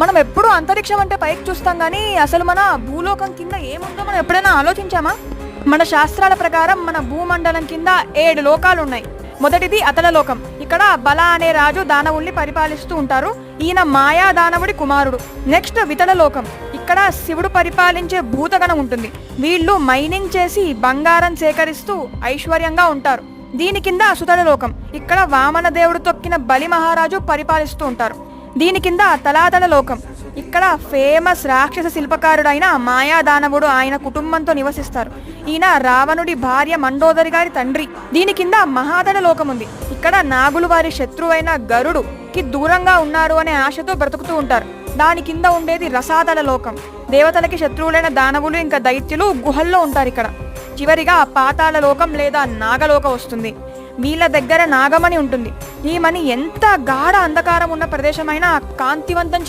మనం ఎప్పుడూ అంతరిక్షం అంటే పైకి చూస్తాం కానీ అసలు మన భూలోకం కింద ఏముందో మనం ఎప్పుడైనా ఆలోచించామా? మన శాస్త్రాల ప్రకారం మన భూమండలం కింద ఏడు లోకాలు ఉన్నాయి మొదటిది అతల లోకం ఇక్కడ బల అనే రాజు దానవుల్ని పరిపాలిస్తూ ఉంటారు. ఈయన మాయా దానవుడి కుమారుడు. నెక్స్ట్ వితల లోకం ఇక్కడ శివుడు పరిపాలించే భూతగణం ఉంటుంది. వీళ్ళు మైనింగ్ చేసి బంగారం సేకరిస్తూ ఐశ్వర్యంగా ఉంటారు. దీని కింద సుతల లోకం ఇక్కడ వామన దేవుడు తొక్కిన బలి మహారాజు పరిపాలిస్తూ ఉంటారు. దీని కింద తలాతల లోకం. ఇక్కడ ఫేమస్ రాక్షస శిల్పకారుడైన మాయా దానవుడు ఆయన కుటుంబంతో నివసిస్తారు. ఈయన రావణుడి భార్య మండోదరి గారి తండ్రి. దీని కింద మహాదల లోకం ఉంది ఇక్కడ నాగులు వారి శత్రువైన గరుడు కి దూరంగా ఉన్నారు అనే ఆశతో బ్రతుకుతూ ఉంటారు. దాని కింద ఉండేది రసాదల లోకం. దేవతలకి శత్రువులైన దానవులు ఇంకా దైత్యులు గుహల్లో ఉంటారు ఇక్కడ. చివరిగా పాతాళ లోకం లేదా నాగలోకం వస్తుంది. వీళ్ళ దగ్గర నాగమణి ఉంటుంది. ఈ ఎంత గాఢ అంధకారం ఉన్న ప్రదేశమైనా కాంతివంతం